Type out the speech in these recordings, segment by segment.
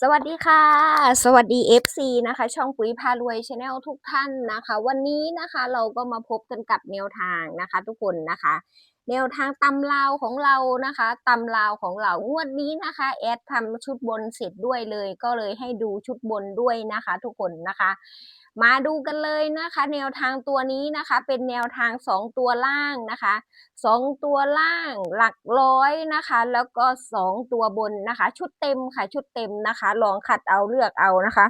สวัสดีค่ะ สวัสดี FC นะคะ ช่องปุ๋ยพารวยชาแนลทุกท่านนะคะ วันนี้นะคะเราก็มาพบกันกับแนวทางนะคะ ทุกคนนะคะ แนวทางตำราวของเรานะคะตำราวของเรางวดนี้นะคะ แอดทำชุดบนเสร็จด้วยเลย ก็เลยให้ดูชุดบนด้วยนะคะ ทุกคนนะคะ มาดูกันเลยนะคะ แนวทางตัวนี้นะคะ เป็นแนวทางสองตัวล่างนะคะสองตัวล่างหลักร้อยนะคะ แล้วก็สองตัวบนนะคะ ชุดเต็มค่ะ ชุดเต็มนะคะ ลองขัดเอาเลือกเอานะคะ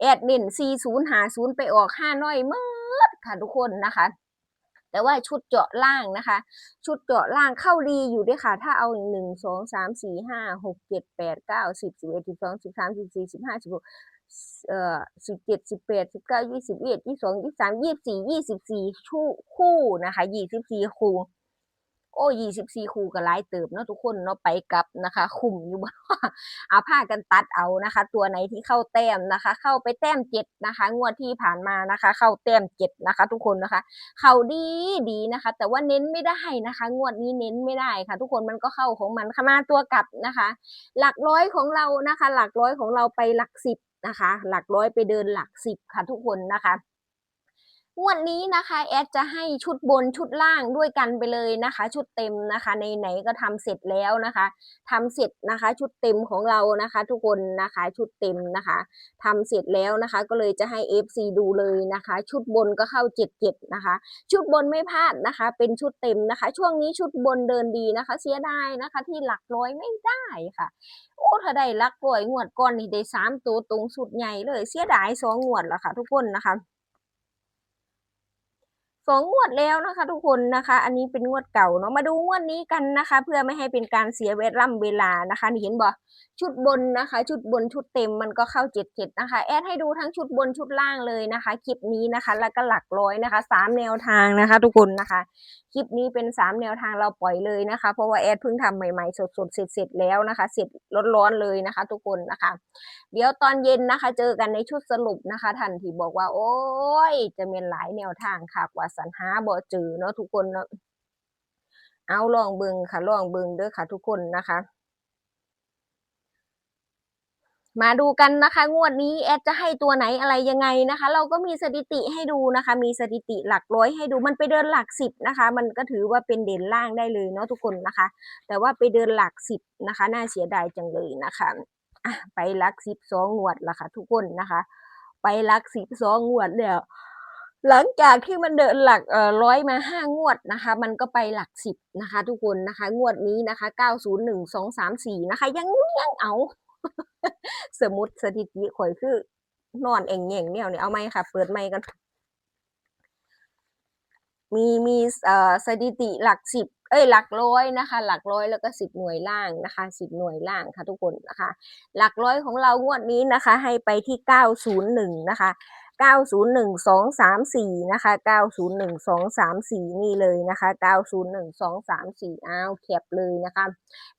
แอดมิน40หา0ไปออก 5 น้อยเมื่อค่ะทุกคนนะคะ แต่ว่าชุดเจาะล่างนะคะ ชุดเจาะล่างเข้าดีอยู่ด้วยค่ะ ถ้าเอาหนึ่งสองสามสี่ห้าหกเจ็ดแปดเก้าสิบสิบเอ็ดสิบสองสิบสามสิบสี่สิบห้าสิบหกเอ่อสิบเจ็ดสิบแปดสิบเก้ายี่สิบเอ็ดยี่สองยี่สามยี่สี่ยี่สิบสี่คู่คู่นะคะยี่สิบสี่คู่ โอ้ยี่สิบสี่คู่ก็หลายเติบเนาะทุกคนเนาะไปกลับนะคะ คุมอยู่บ่เอาผ้ากันตัดเอานะคะ ตัวไหนที่เข้าแต้มนะคะ เข้าไปแต้มเจ็ดนะคะ งวดที่ผ่านมานะคะ เข้าแต้มเจ็ดนะคะ ทุกคนนะคะ เข้าดีดีนะคะ แต่ว่าเน้นไม่ได้นะคะ งวดนี้เน้นไม่ได้ค่ะ ทุกคนมันก็เข้าของมันค่ะมาตัวกลับนะคะ หลักร้อยของเรานะคะ หลักร้อยของเราไปหลักสิบนะคะ หลักร้อยไปเดินหลักสิบค่ะทุกคนนะคะ งวดนี้นะคะแอดจะให้ชุดบนชุดล่างด้วยกันไปเลยนะคะ ชุดเต็มนะคะ ในไหนก็ทำเสร็จแล้วนะคะทำเสร็จนะคะ ชุดเต็มของเรานะคะ ทุกคนนะคะชุดเต็มนะคะทำเสร็จแล้วนะคะ ก็เลยจะให้ FC ดูเลยนะคะ ชุดบนก็เข้าเจ็ดเจ็ดนะคะ ชุดบนไม่พลาดนะคะ เป็นชุดเต็มนะคะ ช่วงนี้ชุดบนเดินดีนะคะ เสียดายนะคะ ที่หลักร้อยไม่ได้ค่ะโอ้ถ้าได้หลักร้อยงวดก่อนนี่ได้สามตัวตรงสุดใหญ่เลย เสียดายสองงวดแล้วค่ะ ทุกคนนะคะ สองงวดแล้วนะคะ ทุกคนนะคะ อันนี้เป็นงวดเก่าเนาะมาดูงวดนี้กันนะคะ เพื่อไม่ให้เป็นการเสียเวลาเวลานะคะนี่เห็นบ่ชุดบนนะคะ ชุดบนชุดเต็มมันก็เข้าเจ็ดเจ็ดนะคะ แอดให้ดูทั้งชุดบนชุดล่างเลยนะคะคลิปนี้นะคะ แล้วก็หลักร้อยนะคะสามแนวทางนะคะ ทุกคนนะคะ ลิปนี้เป็นสามแนวทางเราปล่อยเลยนะคะ เพราะว่าแอดเพิ่งทำใหม่ๆ สดๆ เสร็จๆแล้วนะคะ เสร็จร้อนๆเลยนะคะ ทุกคนนะคะ เดี๋ยวตอนเย็นนะคะ เจอกันในชุดสรุปนะคะท่านที่บอกว่า โอ้ย จะเป็นหลายแนวทางค่ะกว่าสรรหาบ่เจอเนาะทุกคนเนาะเอาลองเบิงค่ะลองเบิงเด้อค่ะทุกคนนะคะ มาดูกันนะคะ งวดนี้แอดจะให้ตัวไหนอะไรยังไงนะคะ เราก็มีสถิติให้ดูนะคะ มีสถิติหลักร้อยให้ดูมันไปเดินหลักสิบนะคะ มันก็ถือว่าเป็นเด่นล่างได้เลยเนาะทุกคนนะคะ แต่ว่าไปเดินหลักสิบนะคะ น่าเสียดายจังเลยนะคะอะไปหลักสิบสองงวดละค่ะ ทุกคนนะคะ ไปหลักสิบสองงวดแล้วหลังจากที่มันเดินหลักเอ่อร้อยมาห้างวดนะคะ มันก็ไปหลักสิบนะคะ ทุกคนนะคะ งวดนี้นะคะเก้าศูนย์หนึ่งสองสามสี่นะคะ ยังยังเอา สมมุติสถิติข่อยคือนอนเองเง่งเนี่ยนี่เอาไหมค่ะ เปิดไมค์กัน มีมีเอ่อสถิติหลักสิบเอ้ยหลักร้อยนะคะ หลักร้อยแล้วก็สิบหน่วยล่างนะคะสิบหน่วยล่างค่ะทุกคนนะคะ หลักร้อยของเรางวดนี้นะคะ ให้ไปที่เก้าศูนย์หนึ่งนะคะเก้าศูนย์หนึ่งสองสามสี่นะคะเก้าศูนย์หนึ่งสองสามสี่นี่เลยนะคะเก้าศูนย์หนึ่งสองสามสี่อ้าวแคปเลยนะคะ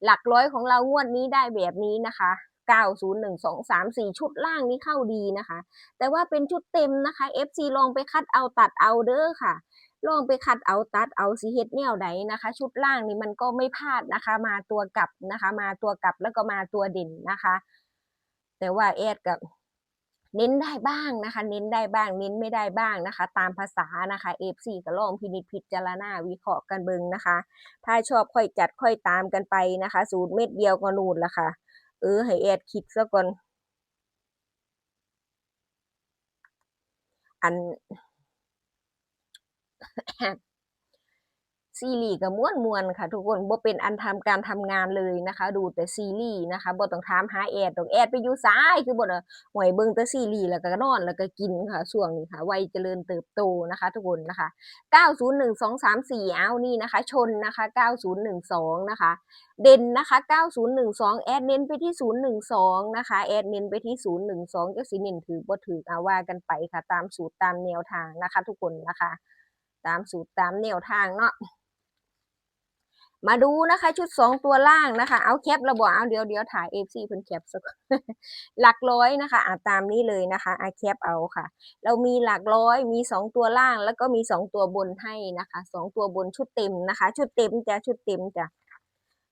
หลักร้อยของเรางวดนี้ได้แบบนี้นะคะ เก้าศูนย์หนึ่งสองสามสี่ชุดล่างนี้เข้าดีนะคะ แต่ว่าเป็นชุดเต็มนะคะ FC ลองไปคัดเอาตัดเอาเด้อค่ะ ลองไปคัดเอาตัดเอาสิเฮ็ดแนวใดนะคะ ชุดล่างนี่มันก็ไม่พลาดนะคะ มาตัวกลับนะคะ มาตัวกลับแล้วก็มาตัวเด่นนะคะ แต่ว่าแอดกับเน้นได้บ้างนะคะ เน้นได้บ้าง เน้นไม่ได้บ้างนะคะ ตามภาษานะคะ FC ก็ลองพินิจพิจารณาวิเคราะห์กันเบิงนะคะ ถ้าชอบค่อยจัดค่อยตามกันไปนะคะ สูตรเม็ดเดียวก็นูนละค่ะ เออ ให้แอดคิดซะก่อน อัน ซีรีส์ก็ม่วนมวนค่ะ ทุกคนบ่เป็นอันทำการทำงานเลยนะคะ ดูแต่ซีรีส์นะคะบ่ต้องถามหาแอดดอกแอดไปอยู่ซ้ายคือบ่น่ะหวยเบิ่งแต่ซีรีส์แล้วก็นอนแล้วก็กินค่ะช่วงนี้ค่ะวัยเจริญเติบโตนะคะ ทุกคนนะคะ 901234เอานี่นะคะ ชนนะคะ 9012 นะคะ เด่นนะคะ 9012 แอดเน้นไปที่ 012 นะคะ แอดเน้นไปที่ 012จักสิเน้นถือบ่ถือเอาว่ากันไปค่ะ ตามสูตรตามแนวทางนะคะ ทุกคนนะคะ ตามสูตรตามแนวทางเนาะ มาดูนะคะชุดสองตัวล่างนะคะ เอาแคประบบเอาเดียวเดียวถ่ายเอฟซีเพิ่นแคปสักหลักร้อยนะคะอ่าตามนี้เลยนะคะอาแคปเอาค่ะ เรามีหลักร้อยมีสองตัวล่างแล้วก็มีสองตัวบนให้นะคะสองตัวบนชุดเต็มนะคะ ชุดเต็มจะชุดเต็มจะ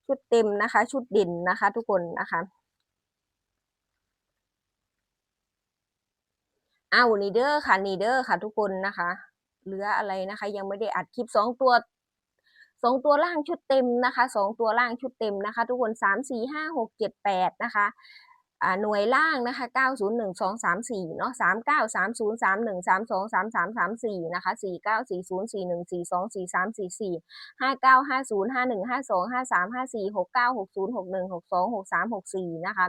ชุดเต็มนะคะ ชุดดินนะคะ ทุกคนนะคะเอานีเดอร์ค่ะนีเดอร์ค่ะ ทุกคนนะคะเหลืออะไรนะคะ ยังไม่ได้อัดคลิปสองตัว สองตัวล่างชุดเต็มนะคะสองตัวล่างชุดเต็มนะคะ ทุกคนสามสี่ห้าหกเจ็ดแปดนะคะอ่าหน่วยล่างนะคะเก้าศูนย์หนึ่งสองสามสี่เนาะสามเก้าสามศูนย์สามหนึ่งสามสองสามสามสามสี่นะคะสี่เก้าสี่ศูนย์สี่หนึ่งสี่สองสี่สามสี่สี่ห้าเก้าห้าศูนย์ห้าหนึ่งห้าสองห้าสามห้าสี่หกเก้าหกศูนย์หกหนึ่งหกสองหกสามหกสี่นะคะ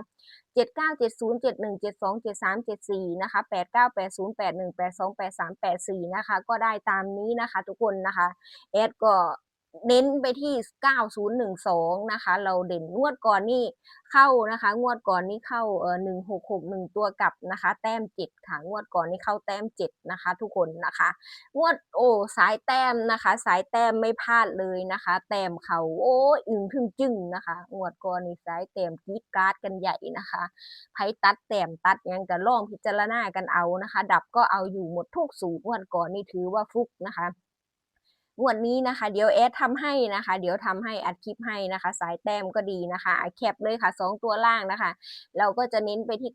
เจ็ดเก้าเจ็ดศูนย์เจ็ดหนึ่งเจ็ดสองเจ็ดสามเจ็ดสี่นะคะแปดเก้าแปดศูนย์แปดหนึ่งแปดสองแปดสามแปดสี่นะคะ ก็ได้ตามนี้นะคะ ทุกคนนะคะ แอดก็ เน้นไปที่ 9012 นะคะ เราเด่นงวดก่อนนี่เข้านะคะ งวดก่อนนี่เข้าเออ1661 ตัวกลับนะคะ แต้ม 7 ค่ะ งวดก่อนนี่เข้าแต้ม 7 นะคะ ทุกคนนะคะ งวดโอ้สายแต้มนะคะ สายแต้มไม่พลาดเลยนะคะ แต้มเขาโอ้ยอึงทึงจึงนะคะ งวดก่อนนี่สายแต้มกีดการาดกันใหญ่นะคะไพตัดแต้มตัดยังจะล่องพิจารณากันเอานะคะ ดับก็เอาอยู่หมดทุกสูตรงวดก่อนนี่ถือว่าฟุกนะคะ งวดนี้นะคะเดี๋ยวแอดทำให้นะคะ เดี๋ยวทำให้อัดคลิปให้นะคะ สายแต้มก็ดีนะคะอะแคปเลยค่ะสองตัวล่างนะคะ เราก็จะเน้นไปที่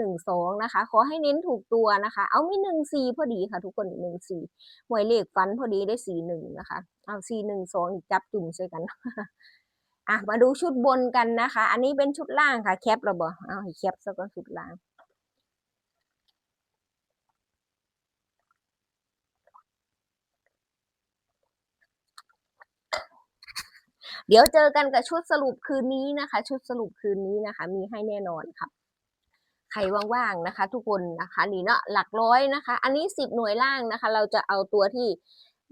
9012 นะคะ ขอให้เน้นถูกตัวนะคะ เอาม่หนึ่งสีพอดีค่ะ ทุกคนหนึ่งสีหวยเลขฟันพอดีได้สีหนึ่งนะคะ เอาสี่หนึ่งสองอีกจับจุ่มใส่กันอะมาดูชุดบนกันนะคะ อันนี้เป็นชุดล่างค่ะแคปเราบอกเอาให้แคปซะก่อนชุดล่าง เดี๋ยวเจอกันกับชุดสรุปคืนนี้นะคะ ชุดสรุปคืนนี้นะคะ มีให้แน่นอนค่ะใครว่างๆนะคะ ทุกคนนะคะนี่เนาะหลักร้อยนะคะ อันนี้สิบหน่วยล่างนะคะ เราจะเอาตัวที่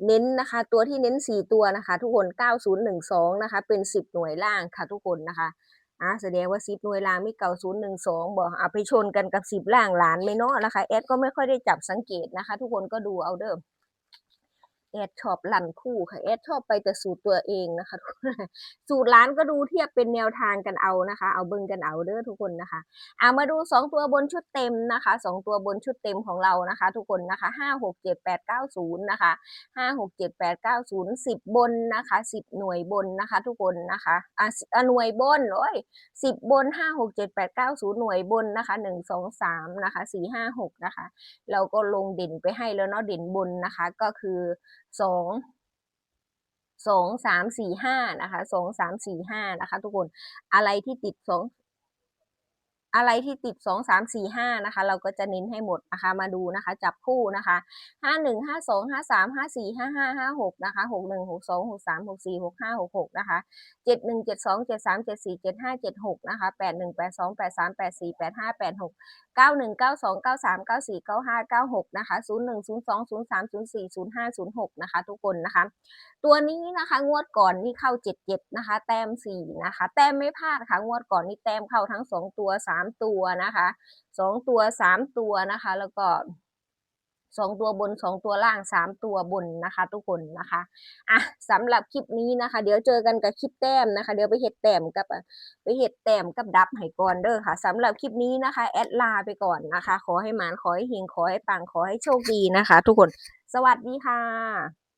เน้นนะคะ ตัวที่เน้นสี่ตัวนะคะ ทุกคนเก้าศูนย์หนึ่งสองนะคะ เป็นสิบหน่วยล่างค่ะ ทุกคนนะคะอ่าแสดงว่าสิบหน่วยล่างมีเก้าศูนย์หนึ่งสองบอกเอาไปชนกันกับสิบล่างหลานไม่เนาะนะคะแอดก็ไม่ค่อยได้จับสังเกตนะคะ ทุกคนก็ดูเอาเด้อ แอดชอบลั่นคู่ค่ะแอดชอบไปแต่สูตรตัวเองนะคะสูตรร้านก็ดูเทียบเป็นแนวทางกันเอานะคะ เอาเบิ่งกันเอาเด้อทุกคนนะคะเอามาดูสองตัวบนชุดเต็มนะคะสองตัวบนชุดเต็มของเรานะคะ ทุกคนนะคะห้าหกเจ็ดแปดเก้าศูนย์นะคะห้าหกเจ็ดแปดเก้าศูนย์สิบบนนะคะสิบหน่วยบนนะคะ ทุกคนนะคะอะหน่วยบนโอ้ยสิบบนห้าหกเจ็ดแปดเก้าศูนย์หน่วยบนนะคะหนึ่งสองสามนะคะสี่ห้าหกนะคะเราก็ลงเด่นไปให้แล้วเนาะเด่นบนนะคะก็คือ สองสองสามสี่ห้านะคะสองสามสี่ห้านะคะ ทุกคนอะไรที่ติดสอง อะไรที่ติดสองสามสี่ห้านะคะ เราก็จะเน้นให้หมดนะคะ มาดูนะคะ จับคู่นะคะห้าหนึ่งห้าสองห้าสามห้าสี่ห้าห้าห้าหกนะคะหกหนึ่งหกสองหกสามหกสี่หกห้าหกหกนะคะเจ็ดหนึ่งเจ็ดสองเจ็ดสามเจ็ดสี่เจ็ดห้าเจ็ดหกนะคะแปดหนึ่งแปดสองแปดสามแปดสี่แปดห้าแปดหกเก้าหนึ่งเก้าสองเก้าสามเก้าสี่เก้าห้าเก้าหกนะคะศูนย์หนึ่งศูนย์สองศูนย์สามศูนย์สี่ศูนย์ห้าศูนย์หกนะคะ ทุกคนนะคะ ตัวนี้นะคะงวดก่อนนี่เข้าเจ็ดเจ็ดนะคะ แต้มสี่นะคะ แต้มไม่พลาดค่ะ งวดก่อนนี่แต้มเข้าทั้งสองตัวสามามตัวนะคะสองตัวสามตัวนะคะ แล้วก็สองตัวบนสองตัวล่างสามตัวบนนะคะ ทุกคนนะคะอะสำหรับคลิปนี้นะคะ เดี๋ยวเจอกันกับคลิปแต้มนะคะ เดี๋ยวไปเห็ดแต้มกับไปเห็ดแต้มกับดับให้ก่อนเด้อค่ะสำหรับคลิปนี้นะคะ แอดลาไปก่อนนะคะ ขอให้หมานขอให้เฮงขอให้ปังขอให้โชคดีนะคะ ทุกคน สวัสดีค่ะ